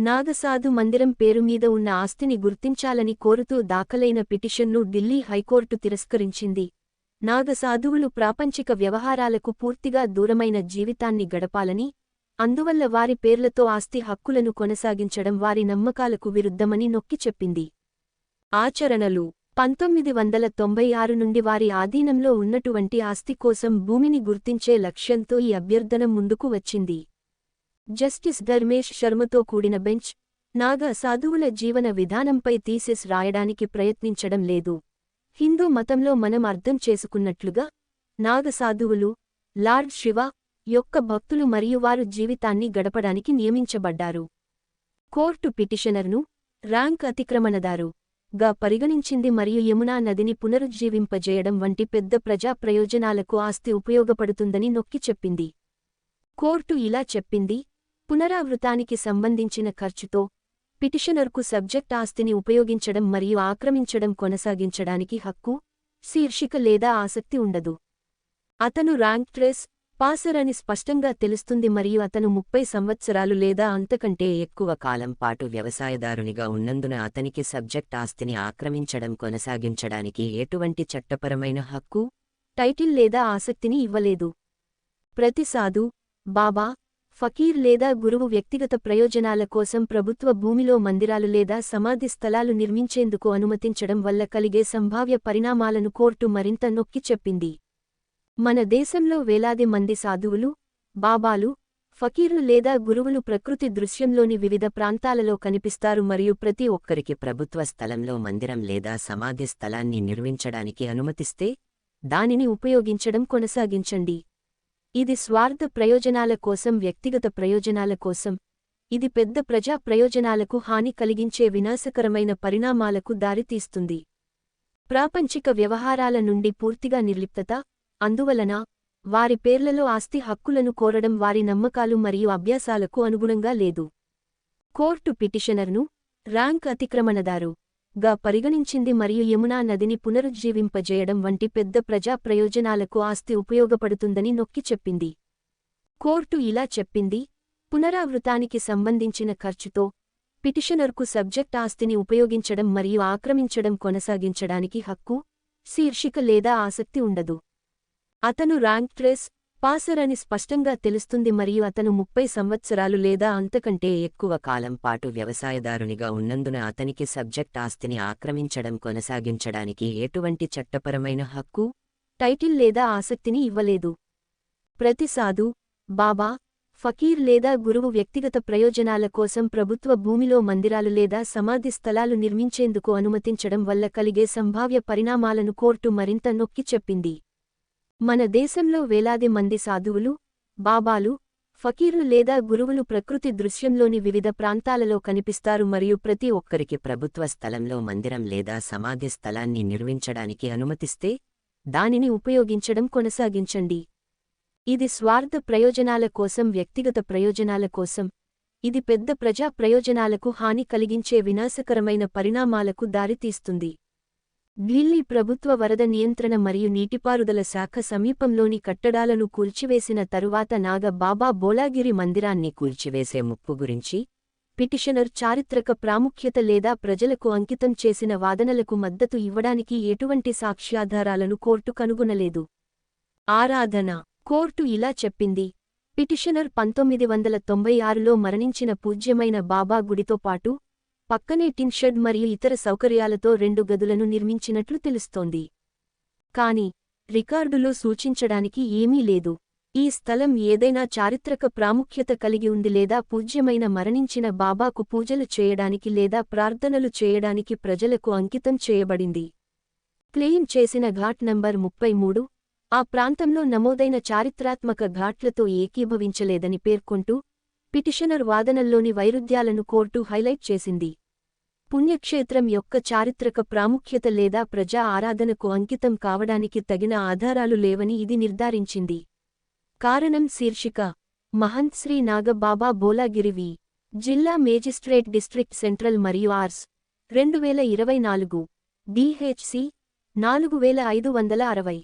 నాగసాధు మందిరం పేరు మీద ఉన్న ఆస్తిని గుర్తించాలని కోరుతూ దాఖలైన పిటిషన్ను ఢిల్లీ హైకోర్టు తిరస్కరించింది. నాగసాధువులు ప్రాపంచిక వ్యవహారాలకు పూర్తిగా దూరమైన జీవితాన్ని గడపాలని అందువల్ల వారి పేర్లతో ఆస్తి హక్కులను కొనసాగించడం వారి నమ్మకాలకు విరుద్ధమని నొక్కి చెప్పింది. ఆచరణలు. పంతొమ్మిది వందల తొంభై ఆరు నుండి వారి ఆధీనంలో ఉన్నటువంటి ఆస్తి కోసం భూమిని గుర్తించే లక్ష్యంతో ఈ అభ్యర్థన ముందుకు వచ్చింది. జస్టిస్ ధర్మేష్ శర్మతో కూడిన బెంచ్ నాగ సాధువుల జీవన విధానంపై థీసిస్ రాయడానికి ప్రయత్నించడం లేదు. హిందూ మతంలో మనం అర్థం చేసుకున్నట్లుగా నాగ సాధువులు లార్డ్ శివ యొక్క భక్తులు మరియు వారు జీవితాన్ని గడపడానికి నియమించబడ్డారు. కోర్టు పిటిషనర్ను ర్యాంక్ అతిక్రమణదారు గా పరిగణించింది మరియు యమునా నదిని పునరుజ్జీవింపజేయడం వంటి పెద్ద ప్రజా ప్రయోజనాలకు ఆస్తి ఉపయోగపడుతుందని నొక్కి చెప్పింది. కోర్టు ఇలా చెప్పింది పునరావృతానికి సంబంధించిన ఖర్చుతో పిటిషనర్కు సబ్జెక్ట్ ఆస్తిని ఉపయోగించడం మరియు ఆక్రమించడం కొనసాగించడానికి హక్కు శీర్షిక లేదా ఆసక్తి ఉండదు. అతను ర్యాంక్ ట్రెస్ పాసర్ అని స్పష్టంగా తెలుస్తుంది మరియు అతను ముప్పై సంవత్సరాలు లేదా అంతకంటే ఎక్కువ కాలం పాటు వ్యవసాయదారునిగా ఉన్నందున అతనికి సబ్జెక్ట్ ఆస్తిని ఆక్రమించడం కొనసాగించడానికి ఎటువంటి చట్టపరమైన హక్కు టైటిల్ లేదా ఆసక్తిని ఇవ్వలేదు. ప్రతి సాధు బాబా ఫకీర్ లేదా గురువు వ్యక్తిగత ప్రయోజనాల కోసం ప్రభుత్వ భూమిలో మందిరాలు లేదా సమాధి స్థలాలు నిర్మించేందుకు అనుమతించడం వల్ల కలిగే సంభావ్య పరిణామాలను కోర్టు మరింత నొక్కి చెప్పింది. మన దేశంలో వేలాది మంది సాధువులు బాబాలు ఫకీర్లు లేదా గురువులు ప్రకృతి దృశ్యంలోని వివిధ ప్రాంతాలలో కనిపిస్తారు మరియు ప్రతి ఒక్కరికి ప్రభుత్వ స్థలంలో మందిరం లేదా సమాధి స్థలాన్ని నిర్మించడానికి అనుమతిస్తే దానిని ఉపయోగించడం కొనసాగించండి. ఇది స్వార్థ ప్రయోజనాల కోసం వ్యక్తిగత ప్రయోజనాల కోసం. ఇది పెద్ద ప్రజా ప్రయోజనాలకు హాని కలిగించే వినాశకరమైన పరిణామాలకు దారితీస్తుంది. ప్రాపంచిక వ్యవహారాల నుండి పూర్తిగా నిర్లిప్తత అందువలన వారి పేర్లలో ఆస్తి హక్కులను కోరడం వారి నమ్మకాలు మరియు అభ్యాసాలకు అనుగుణంగా లేదు. కోర్టు పిటిషనర్ను ర్యాంక్ అతిక్రమణదారు. గా పరిగణించింది మరియు యమునా నదిని పునరుజ్జీవింపజేయడం వంటి పెద్ద ప్రజా ప్రయోజనాలకు ఆస్తి ఉపయోగపడుతుందని నొక్కి చెప్పింది. కోర్టు ఇలా చెప్పింది పునరావృతానికి సంబంధించిన ఖర్చుతో పిటిషనర్కు సబ్జెక్ట్ ఆస్తిని ఉపయోగించడం మరియు ఆక్రమించడం కొనసాగించడానికి హక్కు శీర్షిక లేదా ఆసక్తి ఉండదు. అతను ర్యాంక్ ట్రెస్ పాసర్ అని స్పష్టంగా తెలుస్తుంది మరియు అతను ముప్పై సంవత్సరాలు లేదా అంతకంటే ఎక్కువ కాలం పాటు వ్యవసాయదారునిగా ఉన్నందున అతనికి సబ్జెక్ట్ ఆస్తిని ఆక్రమించడం కొనసాగించడానికి ఎటువంటి చట్టపరమైన హక్కు టైటిల్ లేదా ఆసక్తిని ఇవ్వలేదు. ప్రతి సాధు బాబా ఫకీర్ లేదా గురువు వ్యక్తిగత ప్రయోజనాల కోసం ప్రభుత్వ భూమిలో మందిరాలు లేదా సమాధి స్థలాలు నిర్మించేందుకు అనుమతించడం వల్ల కలిగే సంభావ్య పరిణామాలను కోర్టు మరింత నొక్కి చెప్పింది. మన దేశంలో వేలాది మంది సాధువులు బాబాలు ఫకీర్లు లేదా గురువులు ప్రకృతి దృశ్యంలోని వివిధ ప్రాంతాలలో కనిపిస్తారు మరియు ప్రతి ఒక్కరికి ప్రభుత్వ స్థలంలో మందిరం లేదా సమాధి స్థలాన్ని నిర్మించడానికి అనుమతిస్తే దానిని ఉపయోగించడం కొనసాగించండి. ఇది స్వార్థ ప్రయోజనాల కోసం వ్యక్తిగత ప్రయోజనాల కోసం ఇది పెద్ద ప్రజా ప్రయోజనాలకు హాని కలిగించే వినాశకరమైన పరిణామాలకు దారితీస్తుంది. ఢిల్లీ ప్రభుత్వ వరద నియంత్రణ మరియు నీటిపారుదల శాఖ సమీపంలోని కట్టడాలను కూల్చివేసిన తరువాత నాగ బాబా బోలాగిరి మందిరాన్ని కూల్చివేసే ముప్పు గురించి పిటిషనర్ చారిత్రక ప్రాముఖ్యత లేదా ప్రజలకు అంకితం చేసిన వాదనలకు మద్దతు ఇవ్వడానికి ఎటువంటి సాక్ష్యాధారాలను కోర్టు కనుగొనలేదు. ఆరాధన కోర్టు ఇలా చెప్పింది. పిటిషనర్ పంతొమ్మిది వందల తొంభై ఆరులో మరణించిన పూజ్యమైన బాబా గుడితో పాటు పక్కనే టిన్ షెడ్ మరియు ఇతర సౌకర్యాలతో రెండు గదులను నిర్మించినట్లు తెలుస్తోంది. కాని రికార్డులో సూచించడానికి ఏమీ లేదు. ఈ స్థలం ఏదైనా చారిత్రక ప్రాముఖ్యత కలిగి ఉంది లేదా పూజ్యమైన మరణించిన బాబాకు పూజలు చేయడానికి లేదా ప్రార్థనలు చేయడానికి ప్రజలకు అంకితం చేయబడింది. క్లెయిమ్ చేసిన ఘాట్ నంబర్ ముప్పై మూడు ఆ ప్రాంతంలో నమోదైన చారిత్రాత్మక ఘాట్లతో ఏకీభవించలేదని పేర్కొంటూ పిటిషనర్ వాదనల్లోని వైరుధ్యాలను కోర్టు హైలైట్ చేసింది. పుణ్యక్షేత్రం యొక్క చారిత్రక ప్రాముఖ్యత లేదా ప్రజా ఆరాధనకు అంకితం కావడానికి తగిన ఆధారాలు లేవని ఇది నిర్ధారించింది. కారణం శీర్షిక. మహంత్ శ్రీ నాగబాబా బోలాగిరివి జిల్లా మేజిస్ట్రేట్ డిస్ట్రిక్ట్ సెంట్రల్ మరియు ఆర్స్. రెండు వేల ఇరవై నాలుగు. డిహెచ్సి నాలుగు వేల ఐదు వందల అరవై.